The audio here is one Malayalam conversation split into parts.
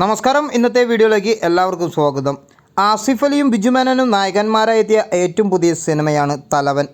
നമസ്കാരം. ഇന്നത്തെ വീഡിയോയിലേക്ക് എല്ലാവർക്കും സ്വാഗതം. ആസിഫ് അലിയും ബിജു മേനനും നായകന്മാരായി എത്തിയ ഏറ്റവും പുതിയ സിനിമയാണ് തലവൻ.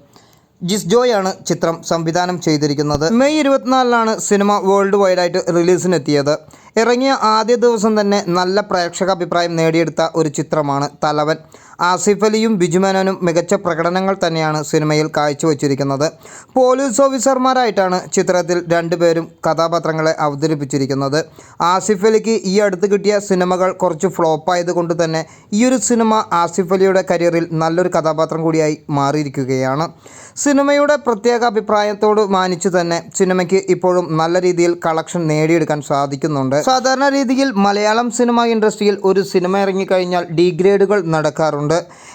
ജിസ് ജോയാണ് ചിത്രം സംവിധാനം ചെയ്തിരിക്കുന്നത്. മെയ് ഇരുപത്തിനാലിനാണ് സിനിമ വേൾഡ് വൈഡായിട്ട് റിലീസിനെത്തിയത്. ഇറങ്ങിയ ആദ്യ ദിവസം തന്നെ നല്ല പ്രേക്ഷക അഭിപ്രായം നേടിയെടുത്ത ഒരു ചിത്രമാണ് തലവൻ. ആസിഫ് അലിയും ബിജുമേനോനും മികച്ച പ്രകടനങ്ങൾ തന്നെയാണ് സിനിമയിൽ കാഴ്ചവെച്ചിരിക്കുന്നത്. പോലീസ് ഓഫീസർമാരായിട്ടാണ് ചിത്രത്തിൽ രണ്ടുപേരും കഥാപാത്രങ്ങളെ അവതരിപ്പിച്ചിരിക്കുന്നത്. ആസിഫ് അലിക്ക് ഈ അടുത്ത് കിട്ടിയ സിനിമകൾ കുറച്ച് ഫ്ലോപ്പായത് കൊണ്ട് തന്നെ ഈ ഒരു സിനിമ ആസിഫ് അലിയുടെ കരിയറിൽ നല്ലൊരു കഥാപാത്രം കൂടിയായി മാറിയിരിക്കുകയാണ്. സിനിമയുടെ പ്രത്യേക അഭിപ്രായത്തോട് മാനിച്ചു തന്നെ സിനിമയ്ക്ക് ഇപ്പോഴും നല്ല രീതിയിൽ കളക്ഷൻ നേടിയെടുക്കാൻ സാധിക്കുന്നുണ്ട്. സാധാരണ രീതിയിൽ മലയാളം സിനിമ ഇൻഡസ്ട്രിയിൽ ഒരു സിനിമ ഇറങ്ങിക്കഴിഞ്ഞാൽ ഡിഗ്രേഡുകൾ നടക്കാറുണ്ട്.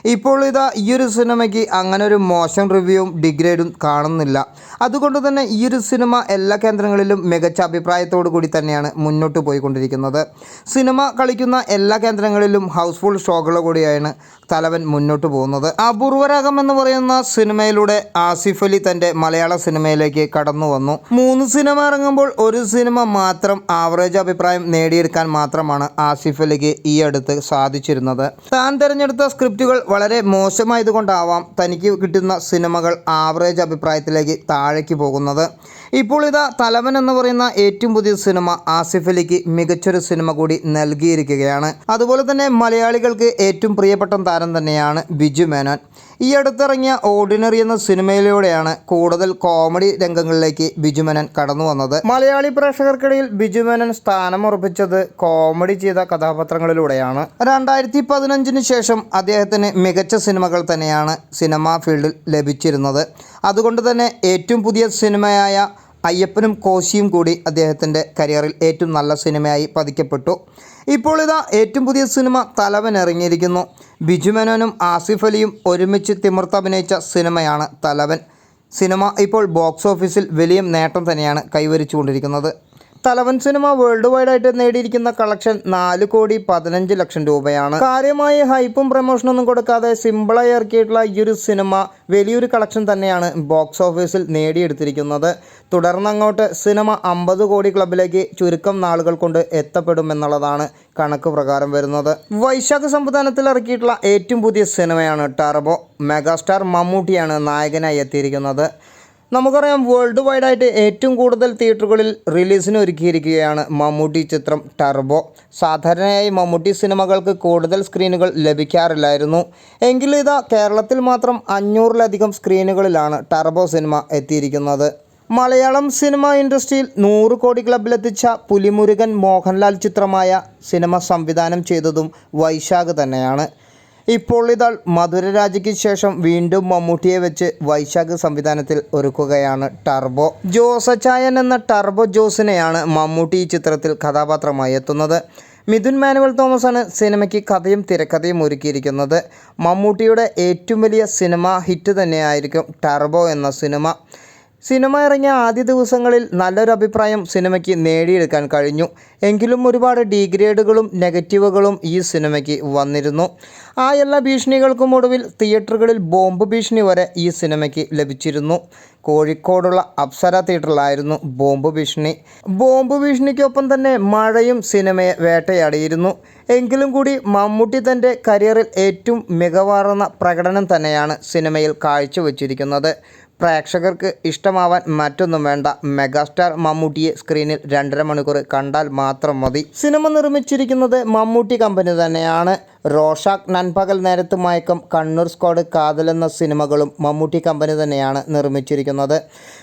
ഇപ്പോൾ ഇതാ ഈ ഒരു സിനിമയ്ക്ക് അങ്ങനെ ഒരു മോശം റിവ്യൂവും ഡിഗ്രേഡും കാണുന്നില്ല. അതുകൊണ്ട് തന്നെ ഈ ഒരു സിനിമ എല്ലാ കേന്ദ്രങ്ങളിലും മികച്ച അഭിപ്രായത്തോടു കൂടി തന്നെയാണ് മുന്നോട്ട് പോയിക്കൊണ്ടിരിക്കുന്നത്. സിനിമ കളിക്കുന്ന എല്ലാ കേന്ദ്രങ്ങളിലും ഹൗസ്ഫുൾ ഷോകളോ കൂടിയാണ് തലവൻ മുന്നോട്ട് പോകുന്നത്. അപൂർവരാഗം എന്ന് പറയുന്ന സിനിമയിലൂടെ ആസിഫ് അലി തന്റെ മലയാള സിനിമയിലേക്ക് കടന്നു വന്നു. മൂന്ന് സിനിമ ഇറങ്ങുമ്പോൾ ഒരു സിനിമ മാത്രം ആവറേജ് അഭിപ്രായം നേടിയെടുക്കാൻ മാത്രമാണ് ആസിഫ് അലിക്ക് ഈ അടുത്ത് സാധിച്ചിരുന്നത്. താൻ തിരഞ്ഞെടുത്ത സ്ക്രിപ്റ്റുകൾ വളരെ മോശമായതുകൊണ്ടാവാം തനിക്ക് കിട്ടുന്ന സിനിമകൾ ആവറേജ് അഭിപ്രായത്തിലേക്ക് താഴേക്ക് പോകുന്നത്. ഇപ്പോൾ ഇതാ തലവൻ എന്ന് പറയുന്ന ഏറ്റവും പുതിയ സിനിമ ആസിഫ് അലിക്ക് മികച്ചൊരു സിനിമ കൂടി നൽകിയിരിക്കുകയാണ്. അതുപോലെ തന്നെ മലയാളികൾക്ക് ഏറ്റവും പ്രിയപ്പെട്ട താരം തന്നെയാണ് ബിജു മേനോൻ. ഈ അടുത്തിറങ്ങിയ ഓർഡിനറി എന്ന സിനിമയിലൂടെയാണ് കൂടുതൽ കോമഡി രംഗങ്ങളിലേക്ക് ബിജു മേനോൻ കടന്നു വന്നത്. മലയാളി പ്രേക്ഷകർക്കിടയിൽ ബിജു മേനോൻ സ്ഥാനം ഉറപ്പിച്ചത് കോമഡി ചെയ്ത കഥാപാത്രങ്ങളിലൂടെയാണ്. രണ്ടായിരത്തി പതിനഞ്ചിന് ശേഷം അദ്ദേഹത്തിന് മികച്ച സിനിമകൾ തന്നെയാണ് സിനിമാ ഫീൽഡിൽ ലഭിച്ചിരുന്നത്. അതുകൊണ്ട് തന്നെ ഏറ്റവും പുതിയ സിനിമയായ അയ്യപ്പനും കോശിയും കൂടി അദ്ദേഹത്തിന്റെ കരിയറിൽ ഏറ്റവും നല്ല സിനിമയായി പതിക്കപ്പെട്ടു. ഇപ്പോൾ ഇതാ ഏറ്റവും പുതിയ സിനിമ തലവൻ ഇറങ്ങിയിരിക്കുന്നു. ബിജു മേനോനും ആസിഫ് അലിയും ഒരുമിച്ച് തിമർത്ത് അഭിനയിച്ച സിനിമയാണ് തലവൻ. സിനിമ ഇപ്പോൾ ബോക്സ് ഓഫീസിൽ വലിയ നേട്ടം തന്നെയാണ് കൈവരിച്ചുകൊണ്ടിരിക്കുന്നത്. തലവൻ സിനിമ വേൾഡ് വൈഡ് ആയിട്ട് നേടിയിരിക്കുന്ന കളക്ഷൻ നാല് കോടി പതിനഞ്ച് ലക്ഷം രൂപയാണ്. കാര്യമായ ഹൈപ്പും പ്രമോഷനൊന്നും കൊടുക്കാതെ സിമ്പിളായി ഇറക്കിയിട്ടുള്ള ഈ ഒരു സിനിമ വലിയൊരു കളക്ഷൻ തന്നെയാണ് ബോക്സ് ഓഫീസിൽ നേടിയെടുത്തിരിക്കുന്നത്. തുടർന്നങ്ങോട്ട് സിനിമ അമ്പത് കോടി ക്ലബിലേക്ക് ചുരുക്കം നാളുകൾ കൊണ്ട് എത്തപ്പെടുമെന്നുള്ളതാണ് കണക്ക് പ്രകാരം വരുന്നത്. വൈശാഖ് സംവിധാനത്തിൽ ഇറക്കിയിട്ടുള്ള ഏറ്റവും പുതിയ സിനിമയാണ് ടർബോ. മെഗാസ്റ്റാർ മമ്മൂട്ടിയാണ് നായകനായി എത്തിയിരിക്കുന്നത്. നമുക്കറിയാം വേൾഡ് വൈഡ് ആയിട്ട് ഏറ്റവും കൂടുതൽ തിയേറ്ററുകളിൽ റിലീസിന് ഒരുക്കിയിരിക്കുകയാണ് മമ്മൂട്ടി ചിത്രം ടർബോ സാധാരണയായി മമ്മൂട്ടി സിനിമകൾക്ക് കൂടുതൽ സ്ക്രീനുകൾ ലഭിക്കാറില്ലായിരുന്നു. എങ്കിലും ഇതാ കേരളത്തിൽ മാത്രം അഞ്ഞൂറിലധികം സ്ക്രീനുകളിലാണ് ടർബോ സിനിമ എത്തിയിരിക്കുന്നത്. മലയാളം സിനിമ ഇൻഡസ്ട്രിയിൽ നൂറ് കോടി ക്ലബിലെത്തിച്ച പുലിമുരുകൻ മോഹൻലാൽ ചിത്രമായ സിനിമ സംവിധാനം ചെയ്തതും വൈശാഖ് തന്നെയാണ്. ഇപ്പോൾ ഇതാൾ മധുരരാജയ്ക്ക് ശേഷം വീണ്ടും മമ്മൂട്ടിയെ വെച്ച് വൈശാഖ് സംവിധാനത്തിൽ ഒരുക്കുകയാണ് ടർബോ. ജോസച്ചായൻ എന്ന ടർബോ ജോസിനെയാണ് മമ്മൂട്ടി ഈ ചിത്രത്തിൽ കഥാപാത്രമായി എത്തുന്നത്. മിഥുൻ മാനുവൽ തോമസ് ആണ് സിനിമയ്ക്ക് കഥയും തിരക്കഥയും ഒരുക്കിയിരിക്കുന്നത്. മമ്മൂട്ടിയുടെ ഏറ്റവും വലിയ സിനിമ ഹിറ്റ് തന്നെയായിരിക്കും ടർബോ എന്ന സിനിമ. സിനിമ ഇറങ്ങിയ ആദ്യ ദിവസങ്ങളിൽ നല്ലൊരു അഭിപ്രായം സിനിമയ്ക്ക് നേടിയെടുക്കാൻ കഴിഞ്ഞു. എങ്കിലും ഒരുപാട് ഡീഗ്രേഡുകളും നെഗറ്റീവുകളും ഈ സിനിമയ്ക്ക് വന്നിരുന്നു. ആ എല്ലാ ഭീഷണികൾക്കും ഒടുവിൽ തിയേറ്ററുകളിൽ ബോംബ് ഭീഷണി വരെ ഈ സിനിമയ്ക്ക് ലഭിച്ചിരുന്നു. കോഴിക്കോടുള്ള അപ്സര തിയേറ്ററിലായിരുന്നു ബോംബ് ഭീഷണി. ബോംബ് ഭീഷണിക്കൊപ്പം തന്നെ മഴയും സിനിമയെ വേട്ടയാടിയിരുന്നു. എങ്കിലും കൂടി മമ്മൂട്ടി തന്റെ കരിയറിൽ ഏറ്റവും മികവാർന്ന പ്രകടനം തന്നെയാണ് സിനിമയിൽ കാഴ്ചവെച്ചിരിക്കുന്നത്. പ്രേക്ഷകർക്ക് ഇഷ്ടമാവാൻ മറ്റൊന്നും വേണ്ട. മെഗാസ്റ്റാർ മമ്മൂട്ടിയെ സ്ക്രീനിൽ രണ്ടര മണിക്കൂർ കണ്ടാൽ മാത്രം മതി. സിനിമ നിർമ്മിച്ചിരിക്കുന്നത് മമ്മൂട്ടി കമ്പനി തന്നെയാണ്. റോഷാക്ക് നൻപകൽ നേരത്ത് മയക്കം കണ്ണൂർ സ്ക്വാഡ് കാതൽ എന്ന സിനിമകളും മമ്മൂട്ടി കമ്പനി തന്നെയാണ് നിർമ്മിച്ചിരിക്കുന്നത്.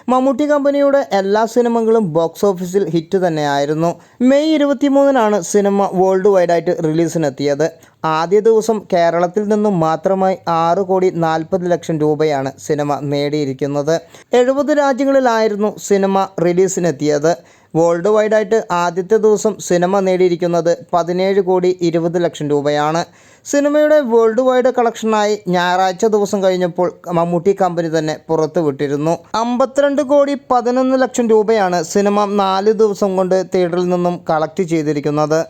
മമ്മൂട്ടി കമ്പനിയുടെ എല്ലാ സിനിമകളും ബോക്സ് ഓഫീസിൽ ഹിറ്റ് തന്നെയായിരുന്നു. മെയ് ഇരുപത്തിമൂന്നിനാണ് സിനിമ വേൾഡ് വൈഡായിട്ട് റിലീസിനെത്തിയത്. ആദ്യ ദിവസം കേരളത്തിൽ നിന്നും മാത്രമായി ആറ് കോടി നാൽപ്പത് ലക്ഷം രൂപയാണ് സിനിമ നേടിയിരിക്കുന്നത്. എഴുപത് രാജ്യങ്ങളിലായിരുന്നു സിനിമ റിലീസിനെത്തിയത്. വേൾഡ് വൈഡായിട്ട് ആദ്യത്തെ ദിവസം സിനിമ നേടിയിരിക്കുന്നത് പതിനേഴ് കോടി ഇരുപത് ലക്ഷം രൂപയാണ്. സിനിമയുടെ വേൾഡ് വൈഡ് കളക്ഷനായി ഞായറാഴ്ച ദിവസം കഴിഞ്ഞപ്പോൾ മമ്മൂട്ടി കമ്പനി തന്നെ പുറത്തുവിട്ടിരുന്നു അമ്പത്തിരണ്ട് കോടി പതിനൊന്ന് ലക്ഷം രൂപയാണ് സിനിമ നാല് ദിവസം കൊണ്ട് തിയേറ്ററിൽ നിന്നും കളക്ട് ചെയ്തിരിക്കുന്നത്.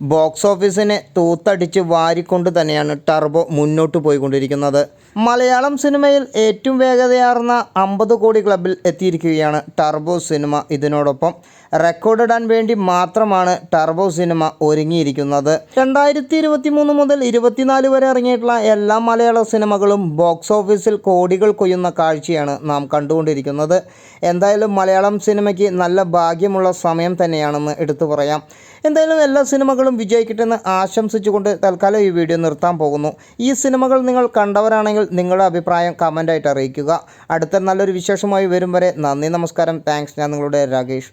ബോക്സ് ഓഫീസിനെ തൂത്തടിച്ച് വാരിക്കൊണ്ട് തന്നെയാണ് ടർബോ മുന്നോട്ട് പോയിക്കൊണ്ടിരിക്കുന്നത്. മലയാളം സിനിമയിൽ ഏറ്റവും വേഗതയാർന്ന അമ്പത് കോടി ക്ലബിൽ എത്തിയിരിക്കുകയാണ് ടർബോ സിനിമ ഇതിനോടൊപ്പം. റെക്കോർഡിടാൻ വേണ്ടി മാത്രമാണ് ടർബോ സിനിമ ഒരുങ്ങിയിരിക്കുന്നത്. രണ്ടായിരത്തി ഇരുപത്തി മൂന്ന് മുതൽ ഇരുപത്തിനാല് വരെ ഇറങ്ങിയിട്ടുള്ള എല്ലാ മലയാള സിനിമകളും ബോക്സ് ഓഫീസിൽ കോടികൾ കൊയ്യുന്ന കാഴ്ചയാണ് നാം കണ്ടുകൊണ്ടിരിക്കുന്നത്. എന്തായാലും മലയാളം സിനിമയ്ക്ക് നല്ല ഭാഗ്യമുള്ള സമയം തന്നെയാണെന്ന് എടുത്തു പറയാം. എന്തായാലും എല്ലാ സിനിമകളും വിജയിക്കട്ടെ എന്ന് ആശംസിച്ചുകൊണ്ട് തൽക്കാലം ഈ വീഡിയോ നിർത്താൻ പോകുന്നു. ഈ സിനിമകൾ നിങ്ങൾ കണ്ടവരാണെങ്കിൽ നിങ്ങളുടെ അഭിപ്രായം കമന്റായിട്ട് അറിയിക്കുക. അടുത്ത നല്ലൊരു വിശേഷമായി വരും വരെ നന്ദി നമസ്കാരം. താങ്ക്സ് ഞാൻ നിങ്ങളുടെ രാകേഷ്.